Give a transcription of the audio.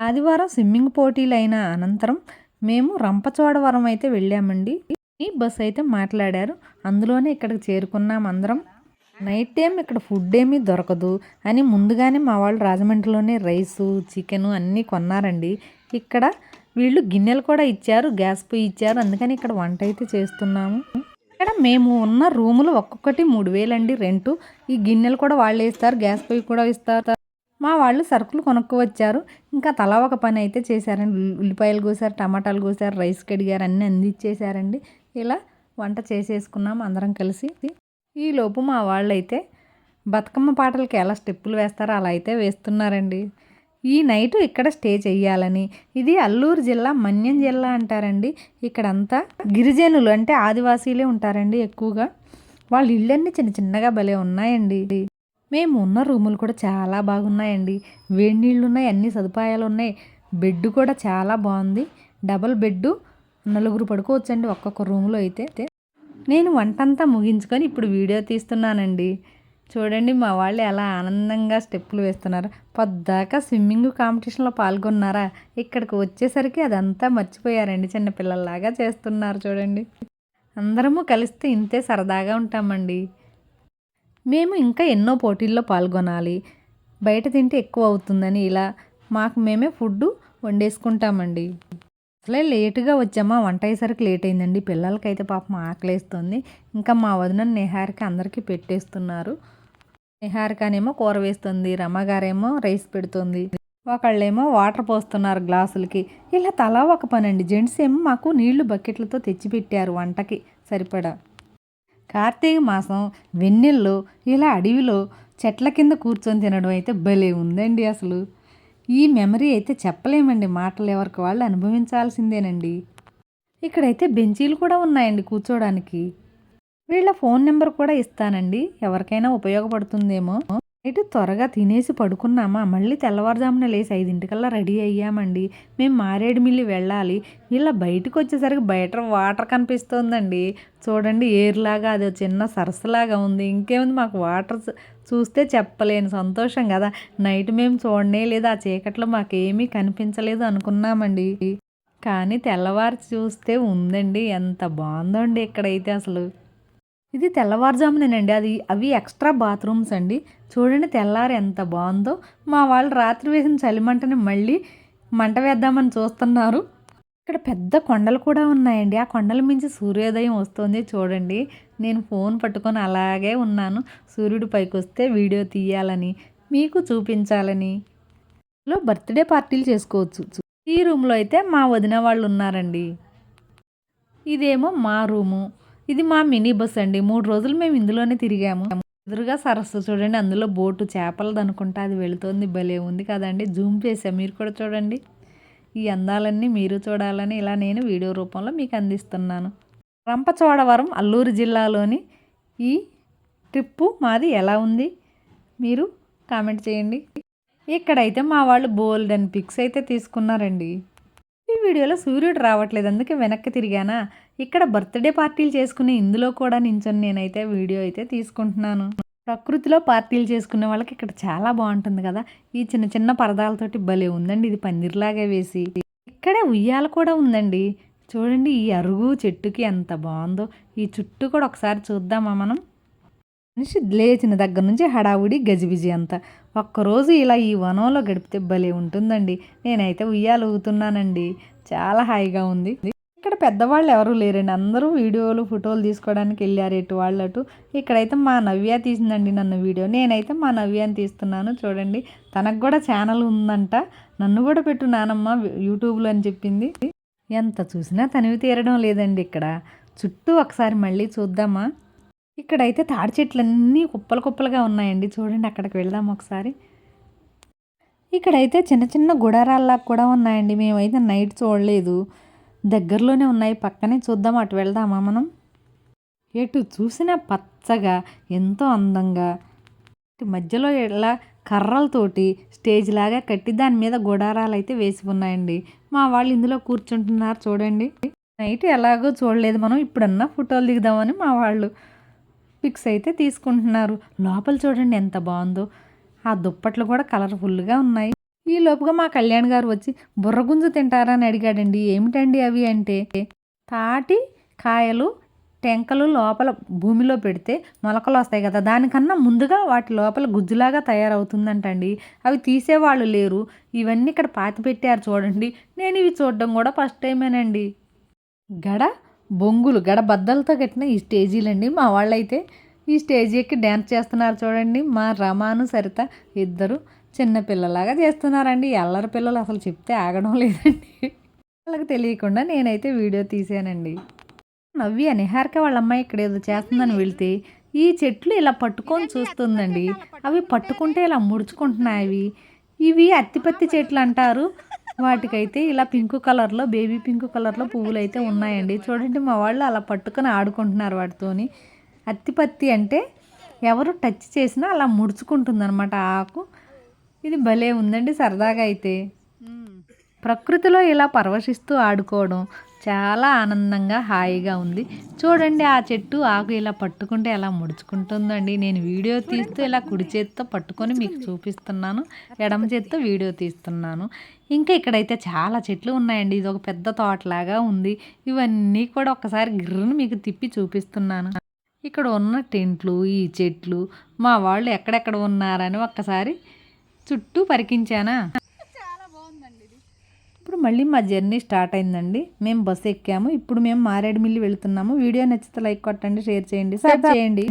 ఆదివారం స్విమ్మింగ్ పోటీలైన అనంతరం మేము రంపచోడవరం అయితే వెళ్ళామండి. ఈ బస్ అయితే మాట్లాడారు. అందులోనే ఇక్కడికి చేరుకున్నాం అందరం. నైట్ టైం ఇక్కడ ఫుడ్ ఏమీ దొరకదు అని ముందుగానే మా వాళ్ళు రాజమండ్రిలోనే రైసు చికెను అన్నీ కొన్నారండి. ఇక్కడ వీళ్ళు గిన్నెలు కూడా ఇచ్చారు గ్యాస్ పొయ్యి ఇచ్చారు. అందుకని ఇక్కడ వంట అయితే చేస్తున్నాము. ఇక్కడ మేము ఉన్న రూములు ఒక్కొక్కటి మూడు వేలండి రెంటు. ఈ గిన్నెలు కూడా వాళ్ళు ఇస్తారు గ్యాస్ పొయ్యి కూడా ఇస్తారు. మా వాళ్ళు సరుకులు కొనుక్కు వచ్చారు ఇంకా తలా ఒక పని అయితే చేశారండి. ఉల్లిపాయలు కోసారు టమాటాలు కోసారు రైస్ కడిగారు అన్నీ అందించేశారండి. ఇలా వంట చేసేసుకున్నాం అందరం కలిసి. ఈ లోపు మా వాళ్ళు అయితే బతుకమ్మ పాటలకి ఎలా స్టెప్పులు వేస్తారో అలా అయితే వేస్తున్నారండి. ఈ నైట్ ఇక్కడ స్టే చేయాలని ఇది అల్లూరు జిల్లా మన్యం జిల్లా అంటారండి. ఇక్కడంతా గిరిజనులు అంటే ఆదివాసీలే ఉంటారండి ఎక్కువగా. వాళ్ళ ఇళ్ళన్నీ చిన్న చిన్నగా భలే ఉన్నాయండి. మేము ఉన్న రూములు కూడా చాలా బాగున్నాయండి. వేడి నీళ్ళు ఉన్నాయి అన్ని సదుపాయాలు ఉన్నాయి బెడ్ కూడా చాలా బాగుంది. డబల్ బెడ్ నలుగురు పడుకోవచ్చండి ఒక్కొక్క రూమ్లో అయితే. నేను వంటంతా ముగించుకొని ఇప్పుడు వీడియో తీస్తున్నానండి. చూడండి మా వాళ్ళు ఎలా ఆనందంగా స్టెప్పులు వేస్తున్నారు. పొద్దాక స్విమ్మింగ్ కాంపిటీషన్లో పాల్గొన్నారా? ఇక్కడికి వచ్చేసరికి అదంతా మర్చిపోయారండి చిన్నపిల్లల్లాగా చేస్తున్నారు చూడండి. అందరము కలిస్తే ఇంతే సరదాగా ఉంటామండి. మేము ఇంకా ఎన్నో పోటీల్లో పాల్గొనాలి. బయట తింటే ఎక్కువ అవుతుందని ఇలా మాకు మేమే ఫుడ్ వండేసుకుంటామండి. అసలే లేటుగా వచ్చామా? వంట అయ్యేసరికి లేట్ అయిందండి పిల్లలకైతే పాపం ఆకలేస్తుంది. ఇంకా మా వదిన నిహారిక అందరికీ పెట్టేస్తున్నారు. నిహారికనేమో కూర వేస్తుంది రమ్మగారేమో రైస్ పెడుతుంది ఒకళ్ళేమో వాటర్ పోస్తున్నారు గ్లాసులకి. ఇలా తలా ఒక పని అండి జెంట్స్ ఏమో మాకు నీళ్ళు బకెట్లతో తెచ్చిపెట్టారు వంటకి సరిపడా. కార్తీక మాసం వెన్నెల్లో ఇలా అడవిలో చెట్ల కింద కూర్చొని తినడం అయితే భలే ఉందండి అసలు. ఈ మెమరీ అయితే చెప్పలేమండి మాటలు ఎవరికి వాళ్ళు అనుభవించాల్సిందేనండి. ఇక్కడైతే బెంచీలు కూడా ఉన్నాయండి కూర్చోడానికి. వీళ్ళ ఫోన్ నెంబర్ కూడా ఇస్తానండి ఎవరికైనా ఉపయోగపడుతుందేమో. ఇటు త్వరగా తినేసి పడుకున్నామా? మళ్ళీ తెల్లవారుజామున లేసి ఐదింటికల్లా రెడీ అయ్యామండి. మేము మారేడుమిల్లి వెళ్ళాలి. ఇలా బయటకు వచ్చేసరికి బయట వాటర్ కనిపిస్తోందండి. చూడండి ఏర్లాగా అది చిన్న సరస్సులాగా ఉంది. ఇంకేముంది? మాకు వాటర్ చూస్తే చెప్పలేను సంతోషం కదా. నైట్ మేము చూడనే లేదు. ఆ చీకట్లో మాకేమీ కనిపించలేదు అనుకున్నామండి. కానీ తెల్లవారు చూస్తే ఉందండి. ఎంత బాగుందండి ఇక్కడైతే అసలు. ఇది తెల్లవారుజామునేనండి. అది అవి ఎక్స్ట్రా బాత్రూమ్స్ అండి. చూడండి తెల్లారి ఎంత బాగుందో. మా వాళ్ళు రాత్రి వేసిన చలిమంటని మళ్ళీ మంట వేద్దామని చూస్తున్నారు. ఇక్కడ పెద్ద కొండలు కూడా ఉన్నాయండి. ఆ కొండల మించి సూర్యోదయం వస్తుంది చూడండి. నేను ఫోన్ పట్టుకొని అలాగే ఉన్నాను. సూర్యుడు పైకి వస్తే వీడియో తీయాలని మీకు చూపించాలని. లో బర్త్డే పార్టీలు చేసుకోవచ్చు. ఈ రూమ్లో అయితే మా వదిన వాళ్ళు ఉన్నారండి. ఇదేమో మా రూము. ఇది మా మినీ బస్ అండి. మూడు రోజులు మేము ఇందులోనే తిరిగాము. ఎదురుగా సరస్సు చూడండి అందులో బోటు చేపలది అనుకుంటా అది వెళుతోంది. భలే ఉంది కదండి. జూమ్ చేసా. మీరు కూడా చూడండి. ఈ అందాలన్నీ మీరు చూడాలని ఇలా నేను వీడియో రూపంలో మీకు అందిస్తున్నాను. రంపచోడవరం అల్లూరు జిల్లాలోని ఈ ట్రిప్పు మాది ఎలా ఉంది? మీరు కామెంట్ చేయండి. ఇక్కడైతే మా వాళ్ళు బోల్డ్ అండ్ పిక్స్ అయితే తీసుకున్నారండి. ఈ వీడియోలో సూర్యుడు రావట్లేదు అందుకే వెనక్కి తిరిగానా? ఇక్కడ బర్త్డే పార్టీలు చేసుకునే ఇందులో కూడా నించొని నేనైతే వీడియో అయితే తీసుకుంటున్నాను. ప్రకృతిలో పార్టీలు చేసుకునే వాళ్ళకి ఇక్కడ చాలా బాగుంటుంది కదా? ఈ చిన్న చిన్న పరదాలతోటి భలే ఉందండి ఇది పందిరిలాగే వేసి. ఇక్కడే ఉయ్యాల కూడా ఉందండి. చూడండి ఈ అరుగు చెట్టుకి ఎంత బాగుందో. ఈ చుట్టూ కూడా ఒకసారి చూద్దామా మనం? మనిషి లేచిన దగ్గర నుంచి హడావుడి గజిబిజి అంతా. ఒక్కరోజు ఇలా ఈ వనంలో గడిపితే భలే ఉంటుందండి. నేనైతే ఉయ్యాలు ఊగుతున్నానండి చాలా హాయిగా ఉంది. ఇక్కడ పెద్దవాళ్ళు ఎవరు లేరండి. అందరూ వీడియోలు ఫోటోలు తీసుకోవడానికి వెళ్ళారు ఎటు వాళ్ళు అటు ఇక్కడైతే మా నవ్య తీసిందండి నన్ను వీడియో. నేనైతే మా నవ్యాని తీస్తున్నాను చూడండి. తనకు కూడా ఛానల్ ఉందంట. నన్ను కూడా పెట్టు నానమ్మ యూట్యూబ్లో అని చెప్పింది. ఎంత చూసినా తనివి తీరడం లేదండి ఇక్కడ. చుట్టూ ఒకసారి మళ్ళీ చూద్దామా? ఇక్కడైతే తాడి చెట్లన్నీ కుప్పలు కుప్పలుగా ఉన్నాయండి. చూడండి అక్కడికి వెళ్దాం ఒకసారి. ఇక్కడైతే చిన్న చిన్న గుడారాల్లా కూడా ఉన్నాయండి. మేమైతే నైట్ చూడలేదు. దగ్గరలోనే ఉన్నాయి. పక్కనే చూద్దాం అటు వెళ్దామా మనం? ఎటు చూసినా పచ్చగా ఎంతో అందంగా. మధ్యలో ఇలా కర్రలతోటి స్టేజ్ లాగా కట్టి దాని మీద గుడారాలు అయితే వేసి ఉన్నాయండి. మా వాళ్ళు ఇందులో కూర్చుంటున్నారు చూడండి. నైట్ ఎలాగో చూడలేదు మనం. ఇప్పుడన్నా ఫోటోలు దిగుదామని మా వాళ్ళు పిక్స్ అయితే తీసుకుంటున్నారు. లోపల చూడండి ఎంత బాగుందో. ఆ దుప్పట్లు కూడా కలర్ఫుల్గా ఉన్నాయి. ఈ లోపుగా మా కళ్యాణ్ గారు వచ్చి బుర్రగుంజు తింటారా? అని అడిగాడండి. ఏమిటండి అవి? అంటే తాటి కాయలు టెంకలు లోపల భూమిలో పెడితే మొలకలు వస్తాయి కదా దానికన్నా ముందుగా వాటి లోపల గుజ్జులాగా తయారవుతుందంటండి. అవి తీసేవాళ్ళు లేరు. ఇవన్నీ ఇక్కడ పాతి పెట్టారు చూడండి. నేను ఇవి చూడడం కూడా ఫస్ట్ టైమేనండి. గడ బొంగులు గడబద్దలతో కట్టిన ఈ స్టేజీలండి. మా వాళ్ళైతే ఈ స్టేజ్ ఎక్కి డ్యాన్స్ చేస్తున్నారు చూడండి. మా రమాను సరిత ఇద్దరు చిన్నపిల్లలాగా చేస్తున్నారండి. ఎల్లరి పిల్లలు అసలు చెప్తే ఆగడం లేదండి. వాళ్ళకి తెలియకుండా నేనైతే వీడియో తీసానండి నవ్వి నిహారిక వాళ్ళ అమ్మాయి ఇక్కడ ఏదో చేస్తుందని వెళ్తే ఈ చెట్లు ఇలా పట్టుకొని చూస్తుందండి. అవి పట్టుకుంటే ఇలా ముడుచుకుంటున్నాయి. అవి ఇవి అత్తిపత్తి చెట్లు అంటారు. వాటికైతే ఇలా పింక్ కలర్లో బేబీ పింక్ కలర్లో పువ్వులు అయితే ఉన్నాయండి. చూడండి మా వాళ్ళు అలా పట్టుకొని ఆడుకుంటున్నారు వాటితోని. అత్తిపత్తి అంటే ఎవరు టచ్ చేసినా అలా ముడుచుకుంటుంది ఆకు. ఇది భలే ఉందండి సరదాగా అయితే. ప్రకృతిలో ఇలా పరవశిస్తూ ఆడుకోవడం చాలా ఆనందంగా హాయిగా ఉంది. చూడండి ఆ చెట్టు ఆకు ఇలా పట్టుకుంటే ఎలా ముడుచుకుంటుందండి. నేను వీడియో తీస్తూ ఇలా కుడి చేత్తో పట్టుకొని మీకు చూపిస్తున్నాను. ఎడమ చేత్తో వీడియో తీస్తున్నాను. ఇంకా ఇక్కడైతే చాలా చెట్లు ఉన్నాయండి. ఇది ఒక పెద్ద తోటలాగా ఉంది. ఇవన్నీ కూడా ఒకసారి గిర్రను మీకు తిప్పి చూపిస్తున్నాను. ఇక్కడ ఉన్న టెంట్లు ఈ చెట్లు మా వాళ్ళు ఎక్కడెక్కడ ఉన్నారని ఒక్కసారి చుట్టూ పరికించానా? మళ్ళీ మా జర్నీ స్టార్ట్ అయిందండి. మేము బస్సు ఎక్కాము. ఇప్పుడు మేము మారేడుమిల్లి వెళ్తున్నాము. వీడియో నచ్చితే లైక్ కొట్టండి షేర్ చేయండి సబ్స్క్రైబ్ చేయండి.